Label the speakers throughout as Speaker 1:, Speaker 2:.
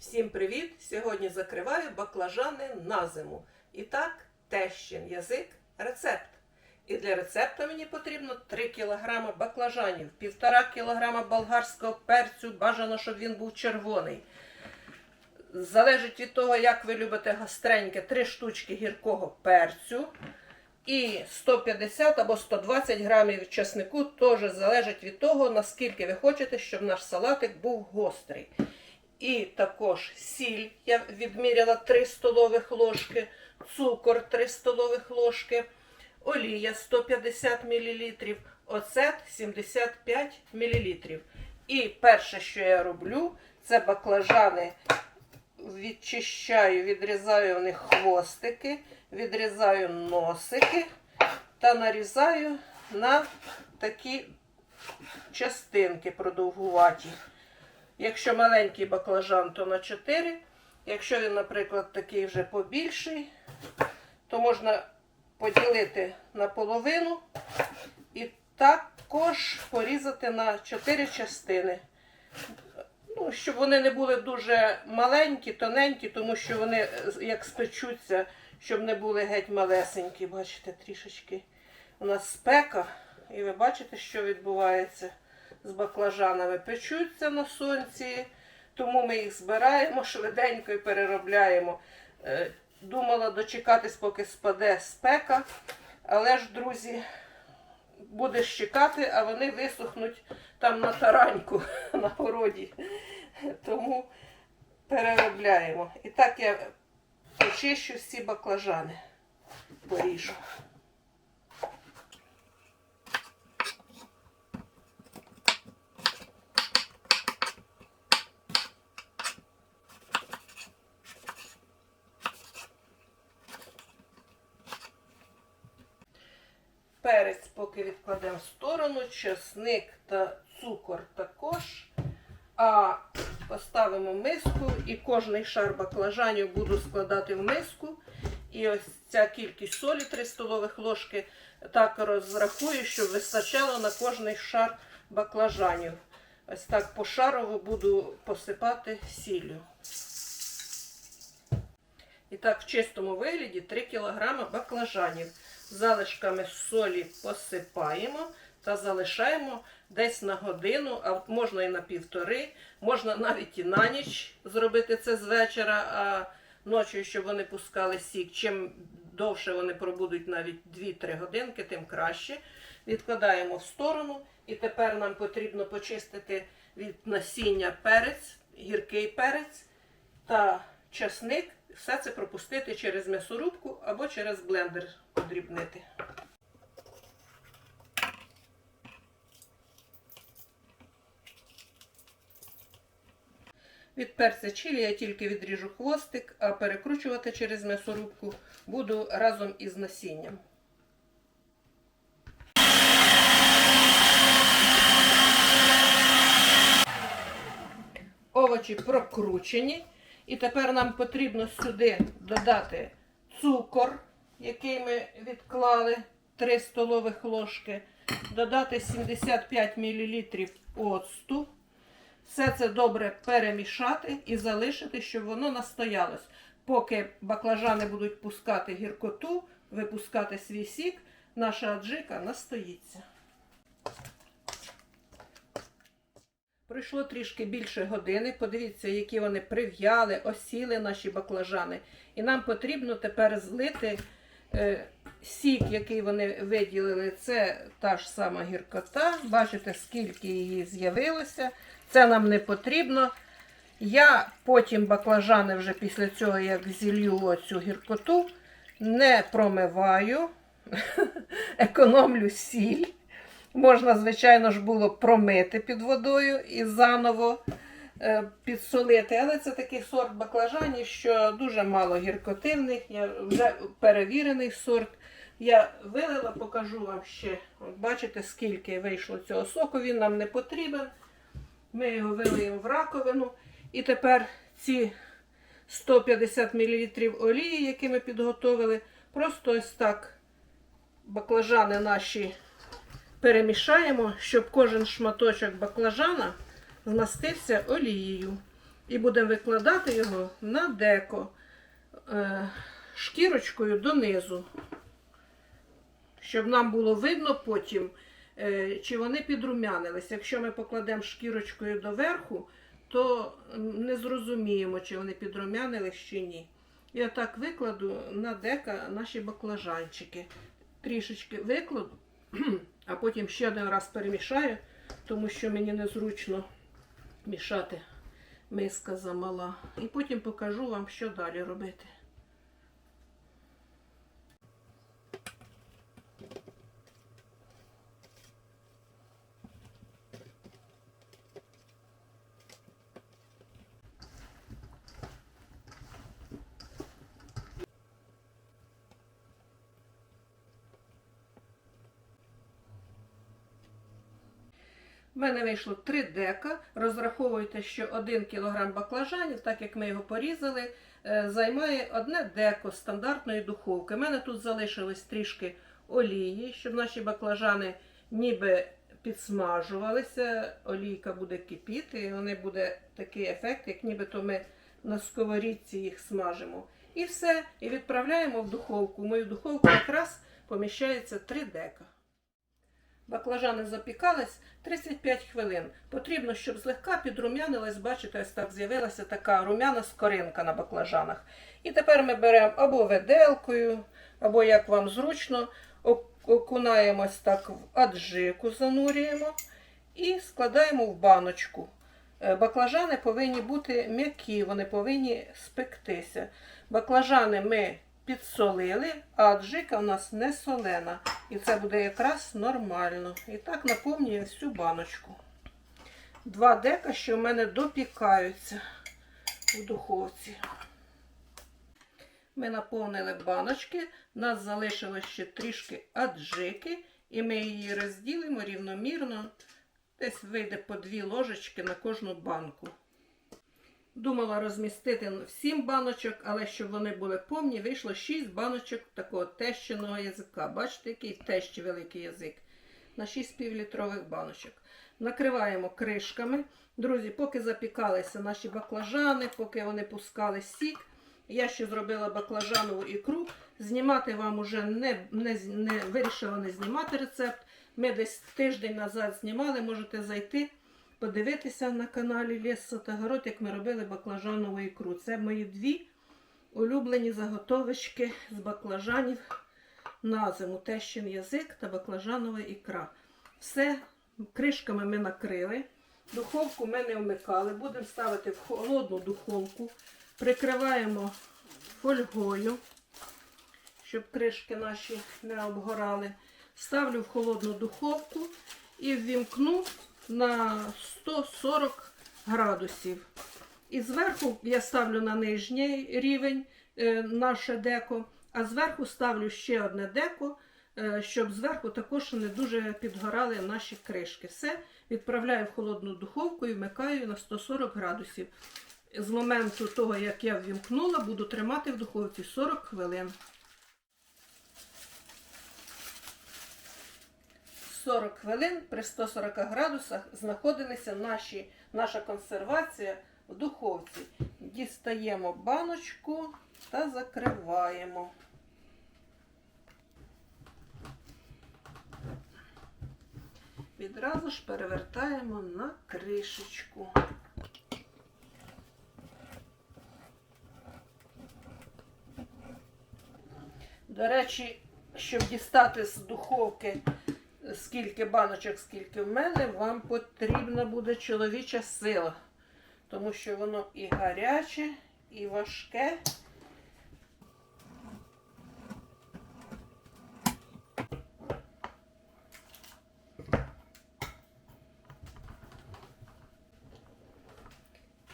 Speaker 1: Всім привіт! Сьогодні закриваю баклажани на зиму. І так, тещин язик, рецепт. І для рецепту мені потрібно 3 кг баклажанів, 1,5 кг болгарського перцю, бажано, щоб він був червоний. Залежить від того, як ви любите гостреньке, 3 штучки гіркого перцю. І 150 або 120 грамів чеснику теж залежить від того, наскільки ви хочете, щоб наш салатик був гострий. І також сіль я відміряла 3 столових ложки, цукор 3 столових ложки, олія 150 мл, оцет 75 мл. І перше, що я роблю, це баклажани відчищаю, відрізаю в них хвостики, відрізаю носики та нарізаю на такі частинки продовгуваті. Якщо маленький баклажан, то на 4. Якщо він, наприклад, такий вже побільший, то можна поділити на половину і також порізати на 4 частини. Ну, щоб вони не були дуже маленькі, тоненькі, тому що вони е, як спечуться, щоб не були геть малесенькі. Бачите, трішечки у нас спека, і ви бачите, що відбувається з баклажанами. Печуться на сонці, тому ми їх збираємо швиденько і переробляємо. Е, Думала дочекатись, поки спаде спека, але ж, друзі, будеш чекати, а вони висохнуть там на тараньку на городі. Тому переробляємо. І так я почищу всі баклажани. Поріжу. Перець поки відкладемо в сторону, чесник та цукор також. А поставимо миску і кожний шар баклажанів буду складати в миску. І ось ця кількість солі 3 столових ложки так розрахую, щоб вистачало на кожний шар баклажанів. Ось так пошарово буду посипати сіллю. І так, в чистому вигляді 3 кг баклажанів. Залишками солі посипаємо та залишаємо десь на годину, а можна і на півтори, можна навіть і на ніч зробити це з вечора, а ночі, щоб вони пускали сік. Чим довше вони пробудуть навіть 2-3 годинки, тим краще. Відкладаємо в сторону. І тепер нам потрібно почистити від насіння перець, гіркий перець та часник. Все це пропустити через м'ясорубку або через блендер подрібнити. Від перця чилі я тільки відріжу хвостик, а перекручувати через м'ясорубку буду разом із насінням. Овочі прокручені. І тепер нам потрібно сюди додати цукор, який ми відклали 3 столових ложки, додати 75 мл оцту. Все це добре перемішати і залишити, щоб воно настоялось. Поки баклажани будуть пускати гіркоту, випускати свій сік, наша аджика настоїться. Пройшло трішки більше години. Подивіться, які вони прив'яли, осіли наші баклажани. І нам потрібно тепер злити е, сік, який вони виділили. Це та ж сама гіркота. Бачите, скільки її з'явилося. Це нам не потрібно. Я потім баклажани вже після цього, як зілью оцю гіркоту, не промиваю, економлю сіль. Можна, звичайно ж, було промити під водою і заново е, підсолити. Але це такий сорт баклажанів, що дуже мало гіркотивних. Я вже перевірений сорт. Я вилила, покажу вам ще. От бачите, скільки вийшло цього соку. Він нам не потрібен. Ми його вилиємо в раковину. І тепер ці 150 мл олії, які ми підготовили, просто ось так баклажани наші перемішаємо, щоб кожен шматочок баклажана змастився олією. І будемо викладати його на деко е, шкірочкою донизу, щоб нам було видно потім, е, чи вони підрумянились. Якщо ми покладемо шкірочкою доверху, то не зрозуміємо, чи вони підрумянились чи ні. Я так викладу на дека наші баклажанчики. Трішечки викладу, а потім ще один раз перемішаю, тому що мені незручно мішати миска замала. І потім покажу вам, що далі робити. У мене вийшло 3 дека. Розраховуйте, що 1 кг баклажанів, так як ми його порізали, е, займає одне деко стандартної духовки. У мене тут залишилось трішки олії, щоб наші баклажани ніби підсмажувалися. Олійка буде кипіти, і вони буде такий ефект, як нібито ми на сковорідці їх смажимо. І все. І відправляємо в духовку. В мою духовку якраз поміщається 3 дека. Баклажани запікались 35 хвилин. Потрібно, щоб злегка підрумянилась, бачите, ось так з'явилася така румяна скоринка на баклажанах. І тепер ми беремо або виделкою, або як вам зручно, окунаємось так в аджику, занурюємо і складаємо в баночку. Е, Баклажани повинні бути м'які, вони повинні спектися. Баклажани ми підсолили, а аджика у нас не солена. І це буде якраз нормально. І так наповнюю всю баночку. Два дека, що в мене допікаються в духовці. Ми наповнили баночки, у нас залишилось ще трішки аджики, і ми її розділимо рівномірно. Десь вийде по дві ложечки на кожну банку. Думала розмістити 7 баночок, але щоб вони були повні, вийшло 6 баночок такого тещиного язика. Бачите, який тещ великий язик. На 6 півлітрових баночок. Накриваємо кришками. Друзі, поки запікалися наші баклажани, поки вони пускали сік, я ще зробила баклажанову ікру. Знімати вам уже не, не, не вирішила не знімати рецепт. Ми десь тиждень назад знімали, можете зайти подивитися на каналі Ліс Сотогород, як ми робили баклажанову ікру. Це мої дві улюблені заготовочки з баклажанів на зиму. Тещин язик та баклажанова ікра. Все кришками ми накрили. Духовку ми не вмикали. Будемо ставити в холодну духовку. Прикриваємо фольгою, щоб кришки наші не обгорали. Ставлю в холодну духовку і ввімкну на 140 градусів. І зверху я ставлю на нижній рівень е, наше деко, а зверху ставлю ще одне деко, е, щоб зверху також не дуже підгорали наші кришки. Все відправляю в холодну духовку і вмикаю на 140 градусів. З моменту того, як я ввімкнула, буду тримати в духовці 40 хвилин. 40 хвилин при 140 градусах знаходилися наші, наша консервація в духовці. Дістаємо баночку та закриваємо. Відразу ж перевертаємо на кришечку. До речі, щоб дістати з духовки скільки баночок, скільки в мене, вам потрібна буде чоловіча сила. Тому що воно і гаряче, і важке.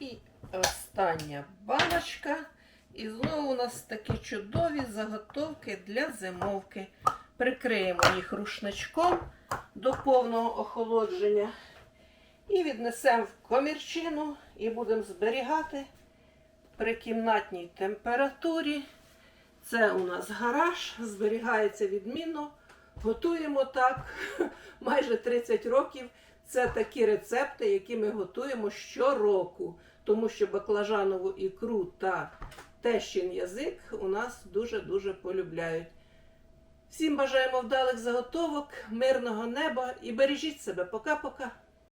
Speaker 1: І остання баночка. І знову у нас такі чудові заготовки для зимовки. Прикриємо їх рушничком до повного охолодження. І віднесемо в комірчину і будемо зберігати при кімнатній температурі. Це у нас гараж, зберігається відмінно. Готуємо так майже 30 років. Це такі рецепти, які ми готуємо щороку, тому що баклажанову ікру та тещин язик у нас дуже-дуже полюбляють. Всім бажаємо вдалих заготовок, мирного неба і бережіть себе. Пока-пока.